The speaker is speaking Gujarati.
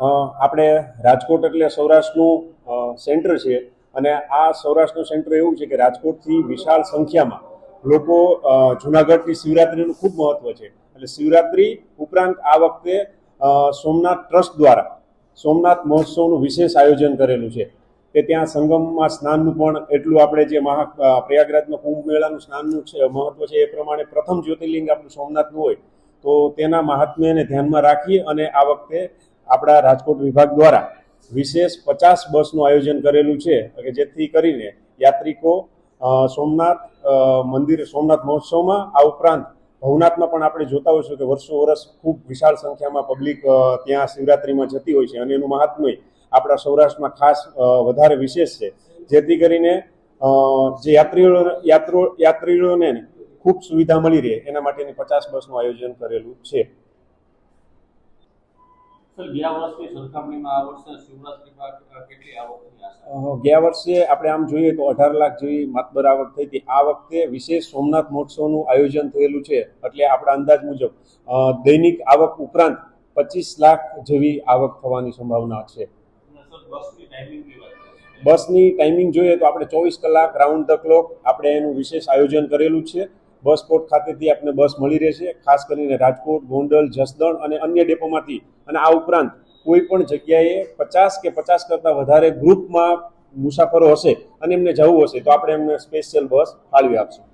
આપણે રાજકોટ એટલે સૌરાષ્ટ્રનું સેન્ટર છે. અને આ સૌરાષ્ટ્રનું સેન્ટર એવું છે કે રાજકોટથી વિશાળ સંખ્યામાં લોકો જુનાગઢની શિવરાત્રિનું ખૂબ મહત્વ છે. એટલે શિવરાત્રિ ઉપરાંત આ વખતે સોમનાથ ટ્રસ્ટ દ્વારા સોમનાથ મહોત્સવનું વિશેષ આયોજન કરેલું છે. કે ત્યાં સંગમમાં સ્નાનનું પણ એટલું આપણે જે મહા અ, કુંભ મેળાનું સ્નાનનું છે મહત્વ છે એ પ્રમાણે પ્રથમ જ્યોતિર્લિંગ આપણું સોમનાથનું હોય. તો તેના મહાત્મ્યને ધ્યાનમાં રાખી અને આ વખતે આપણા રાજકોટ વિભાગ દ્વારા વિશેષ પચાસ બસનું આયોજન કરેલું છે કે જેથી કરીને યાત્રિકો સોમનાથ મંદિર, સોમનાથ મહોત્સવમાં આ ઉપરાંત ભવનાથમાં પણ આપણે જોતા હોઈશું કે વર્ષો વર્ષ ખૂબ વિશાળ સંખ્યામાં પબ્લિક ત્યાં શિવરાત્રિમાં જતી હોય છે અને એનું મહાત્મ્ય આપણા સૌરાષ્ટ્રમાં ખાસ વધારે વિશેષ છે. જેથી કરીને જે યાત્રીઓ, યાત્રો, યાત્રીઓને ખૂબ સુવિધા મળી રહે એના માટેની પચાસ બસનું આયોજન કરેલું છે. ગયા વર્ષની સરખામણીમાં આ વર્ષે શિવરાત્રીમાં કેટલી આવકની આશા ગયા વર્ષે આપણે આમ જોઈએ તો અઢાર લાખ જેવી માતબર આવક થઈ હતી. આ વખતે વિશેષ સોમનાથ મહોત્સવનું આયોજન થયેલું છે એટલે આપણા અંદાજ મુજબ દૈનિક આવક ઉપરાંત પચીસ લાખ જેવી આવક થવાની સંભાવના છે. બસની ટાઈમિંગ જોઈએ તો આપણે ચોવીસ કલાક રાઉન્ડ ધ ક્લોક આપણે એનું વિશેષ આયોજન કરેલું છે. બસ પોર્ટ ખાતેથી આપને બસ મળી રહેશે, ખાસ કરીને રાજકોટ, ગોંડલ, જસદણ અને અન્ય ડેપોમાંથી. અને આ ઉપરાંત કોઈ પણ જગ્યાએ પચાસ કે પચાસ કરતાં વધારે ગ્રુપમાં મુસાફરો હશે અને એમને જવું હશે, તો આપણે એમને સ્પેશિયલ બસ ફાળવી આપશું.